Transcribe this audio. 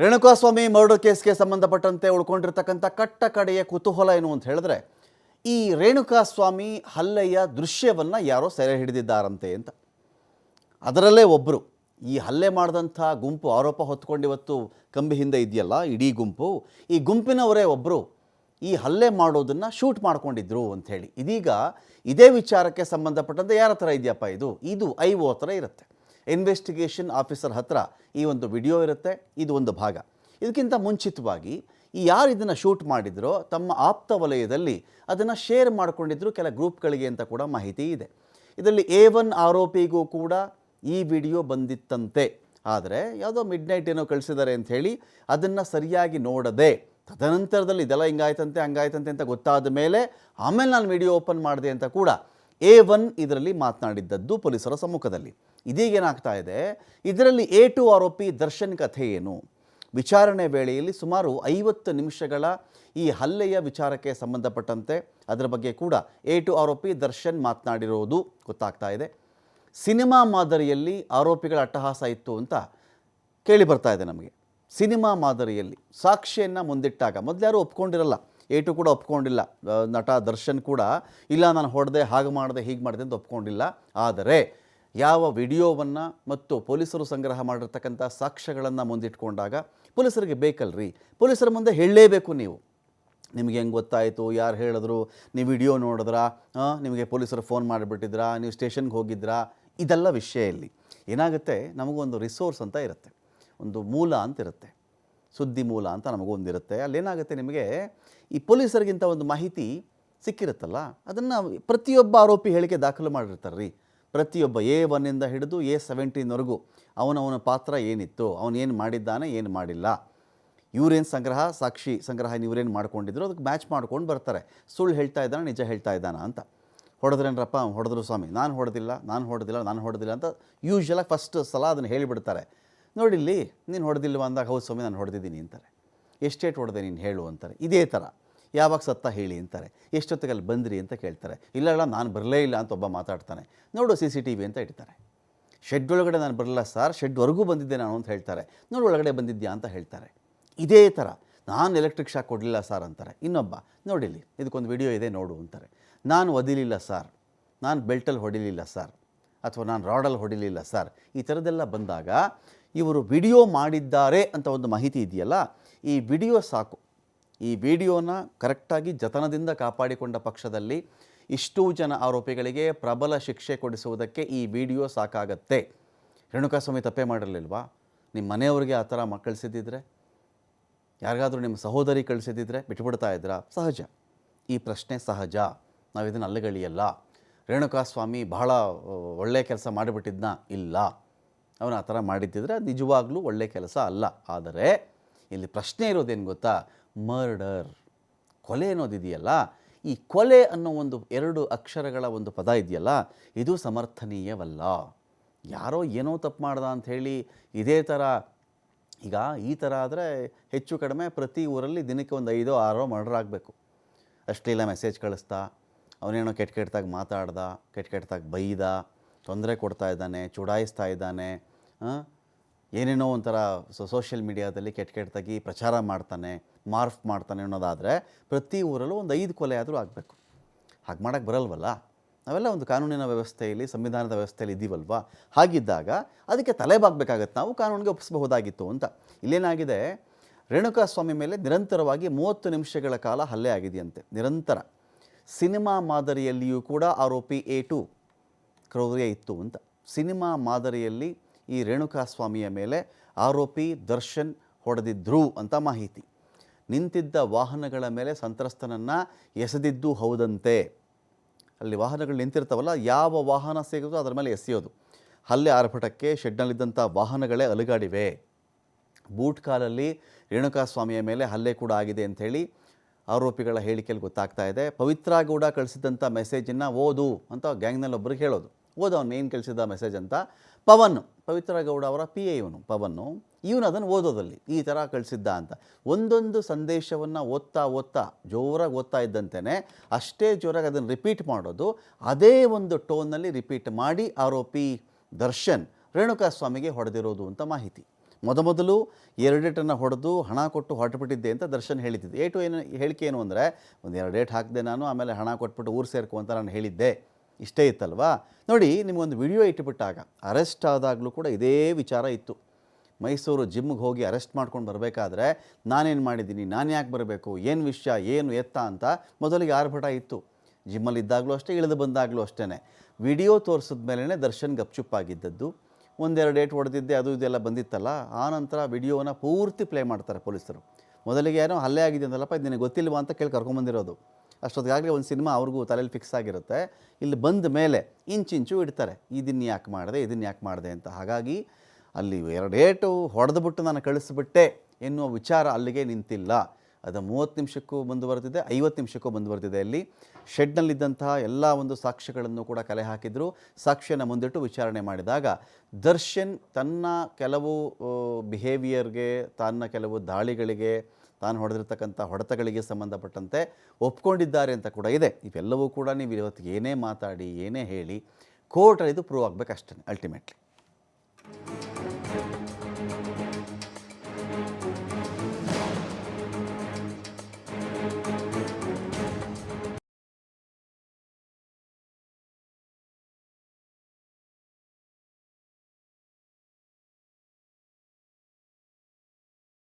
Renukaswamy murder ಕೇಸ್ಗೆ ಸಂಬಂಧಪಟ್ಟಂತೆ ಉಳ್ಕೊಂಡಿರ್ತಕ್ಕಂಥ ಕಟ್ಟ ಕಡೆಯ ಕುತೂಹಲ ಏನು ಅಂತ ಹೇಳಿದ್ರೆ, ಈ ರೇಣುಕಾಸ್ವಾಮಿ ಹಲ್ಲೆಯ ದೃಶ್ಯವನ್ನು ಯಾರೋ ಸೆರೆ ಹಿಡಿದಿದ್ದಾರಂತೆ ಅಂತ. ಅದರಲ್ಲೇ ಒಬ್ಬರು ಈ ಹಲ್ಲೆ ಮಾಡಿದಂಥ ಗುಂಪು ಆರೋಪ ಹೊತ್ಕೊಂಡು ಇವತ್ತು ಕಂಬಿ ಹಿಂದೆ ಇದೆಯಲ್ಲ, ಇಡೀ ಗುಂಪು, ಈ ಗುಂಪಿನವರೇ ಒಬ್ಬರು ಈ ಹಲ್ಲೆ ಮಾಡೋದನ್ನು ಶೂಟ್ ಮಾಡ್ಕೊಂಡಿದ್ರು ಅಂಥೇಳಿ ಇದೀಗ ಇದೇ ವಿಚಾರಕ್ಕೆ ಸಂಬಂಧಪಟ್ಟಂತೆ ಯಾರ ಥರ ಇದೆಯಪ್ಪ ಇದು? ಇದು ಐ ಓ ಥರ ಇರುತ್ತೆ. ಇನ್ವೆಸ್ಟಿಗೇಷನ್ ಆಫೀಸರ್ ಹತ್ರ ಈ ಒಂದು ವಿಡಿಯೋ ಇರುತ್ತೆ, ಇದು ಒಂದು ಭಾಗ. ಇದಕ್ಕಿಂತ ಮುಂಚಿತವಾಗಿ ಈ ಯಾರು ಇದನ್ನು ಶೂಟ್ ಮಾಡಿದ್ರೋ, ತಮ್ಮ ಆಪ್ತ ವಲಯದಲ್ಲಿ ಅದನ್ನು ಶೇರ್ ಮಾಡಿಕೊಂಡಿದ್ರು ಕೆಲ ಗ್ರೂಪ್ಗಳಿಗೆ ಅಂತ ಕೂಡ ಮಾಹಿತಿ ಇದೆ. ಇದರಲ್ಲಿ ಎ ಒನ್ ಆರೋಪಿಗೂ ಕೂಡ ಈ ವಿಡಿಯೋ ಬಂದಿತ್ತಂತೆ. ಆದರೆ ಯಾವುದೋ ಮಿಡ್ ನೈಟ್ ಏನೋ ಕಳಿಸಿದ್ದಾರೆ ಅಂತ ಹೇಳಿ ಅದನ್ನು ಸರಿಯಾಗಿ ನೋಡದೆ, ತದನಂತರದಲ್ಲಿ ಇದೆಲ್ಲ ಹಿಂಗಾಯ್ತಂತೆ, ಹಂಗಾಯ್ತಂತೆ ಅಂತ ಗೊತ್ತಾದ ಮೇಲೆ ಆಮೇಲೆ ನಾನು ವಿಡಿಯೋ ಓಪನ್ ಮಾಡಿದೆ ಅಂತ ಕೂಡ ಎ ಒನ್ ಇದರಲ್ಲಿ ಮಾತನಾಡಿದ್ದದ್ದು ಪೊಲೀಸರ ಸಮ್ಮುಖದಲ್ಲಿ. ಇದೀಗೇನಾಗ್ತಾ ಇದೆ ಇದರಲ್ಲಿ ಎ ಟು ಆರೋಪಿ ದರ್ಶನ್ ಕಥೆ ಏನು? ವಿಚಾರಣೆ ವೇಳೆಯಲ್ಲಿ ಸುಮಾರು ಐವತ್ತು ನಿಮಿಷಗಳ ಈ ಹಲ್ಲೆಯ ವಿಚಾರಕ್ಕೆ ಸಂಬಂಧಪಟ್ಟಂತೆ ಅದರ ಬಗ್ಗೆ ಕೂಡ ಎ ಟು ಆರೋಪಿ ದರ್ಶನ್ ಮಾತನಾಡಿರೋದು ಗೊತ್ತಾಗ್ತಾ ಇದೆ ಸಿನಿಮಾ ಮಾದರಿಯಲ್ಲಿ ಆರೋಪಿಗಳ ಅಟ್ಟಹಾಸ ಇತ್ತು ಅಂತ ಕೇಳಿ ಬರ್ತಾ ಇದೆ ನಮಗೆ. ಸಿನಿಮಾ ಮಾದರಿಯಲ್ಲಿ ಸಾಕ್ಷಿಯನ್ನು ಮುಂದಿಟ್ಟಾಗ ಮೊದಲು ಒಪ್ಕೊಂಡಿರಲ್ಲ. ಏಟು ಕೂಡ ಒಪ್ಕೊಂಡಿಲ್ಲ. ನಟ ದರ್ಶನ್ ಕೂಡ, ಇಲ್ಲ, ನಾನು ಹೊಡೆದೆ, ಹಾಗೆ ಮಾಡಿದೆ, ಹೀಗೆ ಮಾಡಿದೆ ಅಂತ ಒಪ್ಕೊಂಡಿಲ್ಲ. ಆದರೆ ಯಾವ ವಿಡಿಯೋವನ್ನು ಮತ್ತು ಪೊಲೀಸರು ಸಂಗ್ರಹ ಮಾಡಿರ್ತಕ್ಕಂಥ ಸಾಕ್ಷ್ಯಗಳನ್ನು ಮುಂದಿಟ್ಕೊಂಡಾಗ ಪೊಲೀಸರಿಗೆ ಬೇಕಲ್ರಿ. ಪೊಲೀಸರ ಮುಂದೆ ಹೇಳಲೇಬೇಕು ನೀವು. ನಿಮಗೆ ಹೆಂಗೆ ಗೊತ್ತಾಯಿತು? ಯಾರು ಹೇಳಿದ್ರು? ನೀವು ವಿಡಿಯೋ ನೋಡಿದ್ರಾ? ನಿಮಗೆ ಪೊಲೀಸರು ಫೋನ್ ಮಾಡಿಬಿಟ್ಟಿದ್ರಾ? ನೀವು ಸ್ಟೇಷನ್ಗೆ ಹೋಗಿದ್ರಾ? ಇದೆಲ್ಲ ವಿಷಯ ಇಲ್ಲಿ. ಏನಾಗುತ್ತೆ? ನಮಗೊಂದು ರಿಸೋರ್ಸ್ ಅಂತ ಇರುತ್ತೆ. ಒಂದು ಮೂಲ ಅಂತ ಇರುತ್ತೆ. ಸುದ್ದಿ ಮೂಲ ಅಂತ ನಮಗೊಂದಿರುತ್ತೆ ಅಲ್ಲೇನಾಗುತ್ತೆ ನಿಮಗೆ? ಈ ಪೊಲೀಸರಿಗಿಂತ ಒಂದು ಮಾಹಿತಿ ಸಿಕ್ಕಿರುತ್ತಲ್ಲ? ಅದನ್ನು ಪ್ರತಿಯೊಬ್ಬ ಆರೋಪಿ ಹೇಳಿಕೆ ದಾಖಲು ಮಾಡಿರ್ತಾರೆ ರೀ ಪ್ರತಿಯೊಬ್ಬ ಎ ಒನ್ನಿಂದ ಹಿಡಿದು ಎ ಸೆವೆಂಟೀನ್ವರೆಗೂ ಅವನವನ ಪಾತ್ರ ಏನಿತ್ತು, ಅವನು ಏನು ಮಾಡಿದ್ದಾನೆ, ಏನು ಮಾಡಿಲ್ಲ. ಇವರೇನು ಸಂಗ್ರಹ, ಸಾಕ್ಷಿ ಸಂಗ್ರಹ ಇವರೇನು ಮಾಡ್ಕೊಂಡಿದ್ರು, ಅದಕ್ಕೆ ಮ್ಯಾಚ್ ಮಾಡ್ಕೊಂಡು ಬರ್ತಾರೆ. ಸುಳ್ಳು ಹೇಳ್ತಾ ಇದ್ದಾನೆ, ನಿಜ ಹೇಳ್ತಾ ಇದ್ದಾನ ಅಂತ. ಹೊಡೆದ್ರೇನ್ರಪ್ಪ ಹೊಡೆದ್ರು ಸ್ವಾಮಿ, ನಾನು ಹೊಡೆದಿಲ್ಲ ನಾನು ಹೊಡೆದಿಲ್ಲ ನಾನು ಹೊಡೆದಿಲ್ಲ ಅಂತ ಯೂಶ್ವಲಾಗಿ ಫಸ್ಟ್ ಸಲ ಅದನ್ನು ಹೇಳಿಬಿಡ್ತಾರೆ. ನೋಡಿಲ್ಲಿ, ನೀನು ಹೊಡೆದಿಲ್ವ ಅಂದಾಗ, ಹೌದು ಸ್ವಾಮಿ, ನಾನು ಹೊಡೆದಿದ್ದೀನಿ ಅಂತಾರೆ. ಎಷ್ಟೇಟ್ ಹೊಡೆದೆ ನೀನು ಹೇಳು ಅಂತಾರೆ. ಇದೇ ಥರ ಯಾವಾಗ ಸತ್ತ ಹೇಳಿ ಅಂತಾರೆ. ಎಷ್ಟೊತ್ತಿಗೆ ಅಲ್ಲಿ ಬಂದ್ರಿ ಅಂತ ಕೇಳ್ತಾರೆ. ಇಲ್ಲ ನಾನು ಬರಲೇ ಇಲ್ಲ ಅಂತ ಒಬ್ಬ ಮಾತಾಡ್ತಾನೆ. ನೋಡು ಸಿ ಸಿ ಟಿ ವಿ ಅಂತ ಇಡ್ತಾರೆ. ಶೆಡ್ ಒಳಗಡೆ ನಾನು ಬರಲ್ಲ ಸರ್, ಶೆಡ್ವರೆಗೂ ಬಂದಿದ್ದೆ ನಾನು ಅಂತ ಹೇಳ್ತಾರೆ. ನೋಡು ಒಳಗಡೆ ಬಂದಿದ್ಯಾ ಅಂತ ಹೇಳ್ತಾರೆ. ಇದೇ ಥರ, ನಾನು ಎಲೆಕ್ಟ್ರಿಕ್ ಶಾಕ್ ಕೊಡಲಿಲ್ಲ ಸರ್ ಅಂತಾರೆ. ಇನ್ನೊಬ್ಬ ನೋಡಿಲಿ ಇದಕ್ಕೊಂದು ವಿಡಿಯೋ ಇದೆ, ನೋಡು ಅಂತಾರೆ. ನಾನು ಒದಿಲಿಲ್ಲ ಸರ್, ನಾನು ಬೆಲ್ಟಲ್ಲಿ ಹೊಡಿಲಿಲ್ಲ ಸರ್, ಅಥವಾ ನಾನು ರಾಡಲ್ಲಿ ಹೊಡಿಲಿಲ್ಲ ಸರ್, ಈ ಥರದ್ದೆಲ್ಲ ಬಂದಾಗ ಇವರು ವಿಡಿಯೋ ಮಾಡಿದ್ದಾರೆ ಅಂತ ಒಂದು ಮಾಹಿತಿ ಇದೆಯಲ್ಲ, ಈ ವಿಡಿಯೋ ಸಾಕು. ಈ ವಿಡಿಯೋನ ಕರೆಕ್ಟಾಗಿ ಜತನದಿಂದ ಕಾಪಾಡಿಕೊಂಡ ಪಕ್ಷದಲ್ಲಿ ಇಷ್ಟೂ ಜನ ಆರೋಪಿಗಳಿಗೆ ಪ್ರಬಲ ಶಿಕ್ಷೆ ಕೊಡಿಸುವುದಕ್ಕೆ ಈ ವಿಡಿಯೋ ಸಾಕಾಗತ್ತೆ. ರೇಣುಕಾಸ್ವಾಮಿ ತಪ್ಪೇ ಮಾಡಿರಲಿಲ್ವಾ? ನಿಮ್ಮ ಮನೆಯವ್ರಿಗೆ ಆ ಥರ ಮಕ್ಕಳಿಸಿದ್ದಿದ್ರೆ ಯಾರಿಗಾದರೂ ನಿಮ್ಮ ಸಹೋದರಿ ಕಳಿಸಿದ್ದಿದ್ರೆ ಬಿಟ್ಬಿಡ್ತಾ ಇದ್ರಾ? ಸಹಜ. ಈ ಪ್ರಶ್ನೆ ಸಹಜ. ನಾವು ಇದನ್ನು ಅಲ್ಲಗಳಿಯಲ್ಲ ರೇಣುಕಾಸ್ವಾಮಿ ಬಹಳ ಒಳ್ಳೆಯ ಒಳ್ಳೆ ಕೆಲಸ ಮಾಡಿಬಿಟ್ಟಿದ್ನ? ಇಲ್ಲ. ಅವನು ಆ ಥರ ಮಾಡಿದ್ದಿದ್ರೆ ನಿಜವಾಗ್ಲೂ ಒಳ್ಳೆಯ ಕೆಲಸ ಅಲ್ಲ. ಆದರೆ, ಇಲ್ಲಿ ಪ್ರಶ್ನೆ ಇರೋದೇನು ಗೊತ್ತಾ? ಮರ್ಡರ್. ಕೊಲೆ ಅನ್ನೋದಿದೆಯಲ್ಲ, ಈ ಕೊಲೆ ಅನ್ನೋ ಒಂದು ಎರಡು ಅಕ್ಷರಗಳ ಒಂದು ಪದ ಇದೆಯಲ್ಲ, ಇದು ಸಮರ್ಥನೀಯವಲ್ಲ. ಯಾರೋ ಏನೋ ತಪ್ಪು ಮಾಡ್ದ ಅಂಥೇಳಿ ಇದೇ ಥರ, ಈಗ ಈ ಥರ ಆದರೆ ಹೆಚ್ಚು ಕಡಿಮೆ ಪ್ರತಿ ಊರಲ್ಲಿ ದಿನಕ್ಕೆ ಒಂದು ಐದೋ ಆರೋ ಮರ್ಡರ್ ಆಗಬೇಕು. ಅಷ್ಟೆಲ್ಲ ಮೆಸೇಜ್ ಕಳಿಸ್ತಾ, ಅವನೇನೋ ಕೆಟ್ಟ ಕೆಟ್ಟದಾಗ ಮಾತಾಡ್ದ, ಕೆಟ್ಟ ಕೆಟ್ಟದಾಗ ಬೈದ, ತೊಂದರೆ ಕೊಡ್ತಾ ಇದ್ದಾನೆ, ಚುಡಾಯಿಸ್ತಾ ಇದ್ದಾನೆ ಏನೇನೋ ಒಂಥರ ಸೋಷಿಯಲ್ ಮೀಡಿಯಾದಲ್ಲಿ ಕೆಟ್ಟ ಕೆಟ್ಟದಾಗಿ ಪ್ರಚಾರ ಮಾಡ್ತಾನೆ. ಮಾರ್ಫ್ ಮಾಡ್ತಾನೆ ಅನ್ನೋದಾದರೆ ಪ್ರತಿ ಊರಲ್ಲೂ ಒಂದು ಐದು ಕೊಲೆ ಆದರೂ ಆಗಬೇಕು. ಹಾಗೆ ಮಾಡೋಕ್ಕೆ ಬರಲ್ವಲ್ಲ? ನಾವೆಲ್ಲ ಒಂದು ಕಾನೂನಿನ ವ್ಯವಸ್ಥೆಯಲ್ಲಿ, ಸಂವಿಧಾನದ ವ್ಯವಸ್ಥೆಯಲ್ಲಿ ಇದ್ದೀವಲ್ವಾ ಹಾಗಿದ್ದಾಗ ಅದಕ್ಕೆ ತಲೆಬಾಗಬೇಕಾಗತ್ತೆ. ನಾವು ಕಾನೂನಿಗೆ ಒಪ್ಪಿಸಬಹುದಾಗಿತ್ತು ಅಂತ. ಇಲ್ಲೇನಾಗಿದೆ? ರೇಣುಕಾಸ್ವಾಮಿ ಮೇಲೆ ನಿರಂತರವಾಗಿ ಮೂವತ್ತು ನಿಮಿಷಗಳ ಕಾಲ ಹಲ್ಲೆ ಆಗಿದೆಯಂತೆ. ನಿರಂತರ. ಸಿನಿಮಾ ಮಾದರಿಯಲ್ಲಿಯೂ ಕೂಡ ಆರೋಪಿ ಎ ಟು ಕ್ರೌರ್ಯ ಇತ್ತು ಅಂತ. ಸಿನಿಮಾ ಮಾದರಿಯಲ್ಲಿ ಈ ರೇಣುಕಾಸ್ವಾಮಿಯ ಮೇಲೆ ಆರೋಪಿ ದರ್ಶನ್ ಹೊಡೆದಿದ್ರು ಅಂತ ಮಾಹಿತಿ. ನಿಂತಿದ್ದ ವಾಹನಗಳ ಮೇಲೆ ಸಂತ್ರಸ್ತನನ್ನು ಎಸೆದಿದ್ದು ಹೌದಂತೆ. ಅಲ್ಲಿ ವಾಹನಗಳು ನಿಂತಿರ್ತಾವಲ್ಲ, ಯಾವ ವಾಹನ ಸಿಗುತ್ತೋ ಅದರ ಮೇಲೆ ಎಸೆಯೋದು. ಹಲ್ಲೆ ಆರ್ಭಟಕ್ಕೆ ಶೆಡ್ನಲ್ಲಿದ್ದಂಥ ವಾಹನಗಳೇ ಅಲುಗಾಡಿವೆ. ಬೂಟ್ ಕಾಲಲ್ಲಿ ರೇಣುಕಾಸ್ವಾಮಿಯ ಮೇಲೆ ಹಲ್ಲೆ ಕೂಡ ಆಗಿದೆ ಅಂಥೇಳಿ ಆರೋಪಿಗಳ ಹೇಳಿಕೆಯಲ್ಲಿ ಗೊತ್ತಾಗ್ತಾ ಇದೆ. ಪವಿತ್ರ ಗೌಡ ಕಳಿಸಿದಂಥ ಮೆಸೇಜನ್ನು ಓದು ಅಂತ ಗ್ಯಾಂಗ್ನಲ್ಲಿ ಒಬ್ರಿಗೆ ಹೇಳೋದು. ಓದು ಅವನು ಏನು ಕಳಿಸಿದ ಮೆಸೇಜ್ ಅಂತ ಪವನ್, ಪವಿತ್ರ ಗೌಡ ಅವರ ಪಿ ಎ ಇವನು ಪವನ್ನು ಇವನು ಅದನ್ನು ಓದೋದಲ್ಲಿ, ಈ ಥರ ಕಳಿಸಿದ್ದ ಅಂತ. ಒಂದೊಂದು ಸಂದೇಶವನ್ನು ಓದ್ತಾ ಓದ್ತಾ, ಜೋರಾಗಿ ಓದ್ತಾ ಇದ್ದಂತೆಯೇ ಅಷ್ಟೇ ಜೋರಾಗಿ ಅದನ್ನು ರಿಪೀಟ್ ಮಾಡೋದು, ಅದೇ ಒಂದು ಟೋನ್ನಲ್ಲಿ ರಿಪೀಟ್ ಮಾಡಿ ಆರೋಪಿ ದರ್ಶನ್, ರೇಣುಕಾ ಸ್ವಾಮಿಗೆ ಹೊಡೆದಿರೋದು ಅಂತ ಮಾಹಿತಿ. ಮೊದಮೊದಲು ಎರಡೇಟನ್ನು ಹೊಡೆದು ಹಣ ಕೊಟ್ಟು ಹೊರಟುಬಿಟ್ಟಿದ್ದೆ ಅಂತ ದರ್ಶನ್ ಹೇಳಿದ್ದಿದ್ದು ಏಟು ಏನು ಹೇಳಿಕೆ ಏನು ಅಂದರೆ, ಒಂದು ಡೇಟ್ ಹಾಕಿದೆ ನಾನು, ಆಮೇಲೆ ಹಣ ಕೊಟ್ಬಿಟ್ಟು ಊರು ಸೇರ್ಕೋ ಅಂತ ನಾನು ಹೇಳಿದ್ದೆ. ಇಷ್ಟೇ ಇತ್ತಲ್ವಾ? ನೋಡಿ, ನಿಮಗೊಂದು ವಿಡಿಯೋ ಇಟ್ಟುಬಿಟ್ಟಾಗ ಅರೆಸ್ಟ್ ಆದಾಗಲೂ ಕೂಡ ಇದೇ ವಿಚಾರ ಇತ್ತು. ಮೈಸೂರು ಜಿಮ್ಗೆ ಹೋಗಿ ಅರೆಸ್ಟ್ ಮಾಡ್ಕೊಂಡು ಬರಬೇಕಾದ್ರೆ ನಾನೇನು ಮಾಡಿದ್ದೀನಿ, ನಾನು ಯಾಕೆ ಬರಬೇಕು, ಏನು ವಿಷಯ, ಏನು ಎತ್ತ ಅಂತ ಮೊದಲಿಗೆ ಆರ್ಭಟ ಇತ್ತು. ಜಿಮ್ಮಲ್ಲಿದ್ದಾಗಲೂ ಅಷ್ಟೇ, ಇಳಿದು ಬಂದಾಗಲೂ ಅಷ್ಟೇ ವಿಡಿಯೋ ತೋರಿಸಿದ ಮೇಲೇ ದರ್ಶನ್ ಗಪ್ಚುಪ್ಪಾಗಿದ್ದದ್ದು ಒಂದೆರಡು ಡೇಟ್ ಹೊಡೆದಿದ್ದೆ, ಅದು ಇದೆಲ್ಲ ಬಂದಿತ್ತಲ್ಲ? ಆ ನಂತರ ವಿಡಿಯೋನ ಪೂರ್ತಿ ಪ್ಲೇ ಮಾಡ್ತಾರೆ ಪೊಲೀಸರು. ಮೊದಲಿಗೆ ಏನೋ ಹಲ್ಲೆ ಆಗಿದೆ ಅಂತಲ್ಲಪ್ಪ ಇದು ನಿನಗೆ ಗೊತ್ತಿಲ್ವಾ ಅಂತ ಕೇಳಿ ಕರ್ಕೊಂಬಂದಿರೋದು. ಅಷ್ಟೊತ್ತಿಗಾಗಲೇ ಒಂದು ಸಿನಿಮಾ ಅವ್ರಿಗೂ ತಲೆಯಲ್ಲಿ ಫಿಕ್ಸ್ ಆಗಿರುತ್ತೆ. ಇಲ್ಲಿ ಬಂದ ಮೇಲೆ ಇಂಚಿಂಚು ಇಡ್ತಾರೆ. ಇದನ್ನು ಯಾಕೆ ಮಾಡಿದೆ, ಇದನ್ನು ಯಾಕೆ ಮಾಡಿದೆ ಅಂತ. ಹಾಗಾಗಿ ಅಲ್ಲಿ ಎರಡೇಟು ಹೊಡೆದುಬಿಟ್ಟು ನಾನು ಕಳಿಸ್ಬಿಟ್ಟೆ ಎನ್ನುವ ವಿಚಾರ ಅಲ್ಲಿಗೆ ನಿಂತಿಲ್ಲ. ಅದು ಮೂವತ್ತು ನಿಮಿಷಕ್ಕೂ ಮುಂದುವರೆದಿದೆ, ಐವತ್ತು ನಿಮಿಷಕ್ಕೂ ಮುಂದುವರೆದಿದೆ ಅಲ್ಲಿ. ಶೆಡ್ನಲ್ಲಿದ್ದಂತಹ ಎಲ್ಲ ಒಂದು ಸಾಕ್ಷ್ಯಗಳನ್ನು ಕೂಡ ಕಲೆ ಹಾಕಿದ್ರು. ಸಾಕ್ಷ್ಯನ ಮುಂದಿಟ್ಟು ವಿಚಾರಣೆ ಮಾಡಿದಾಗ ದರ್ಶನ್ ತನ್ನ ಕೆಲವು ಬಿಹೇವಿಯರ್ಗೆ ತನ್ನ ಕೆಲವು ದಾಳಿಗಳಿಗೆ ತಾನು ಹೊಡೆದಿರ್ತಕ್ಕಂಥ ಹೊಡೆತಗಳಿಗೆ ಸಂಬಂಧಪಟ್ಟಂತೆ ಒಪ್ಕೊಂಡಿದ್ದಾರೆ ಅಂತ ಕೂಡ ಇದೆ. ಇವೆಲ್ಲವೂ ಕೂಡ ನೀವು ಇವತ್ತು ಏನೇ ಮಾತಾಡಿ, ಏನೇ ಹೇಳಿ, ಕೋರ್ಟಲ್ಲಿ ಇದು ಪ್ರೂವ್ ಆಗಬೇಕಷ್ಟೇ ಅಲ್ಟಿಮೇಟ್ಲಿ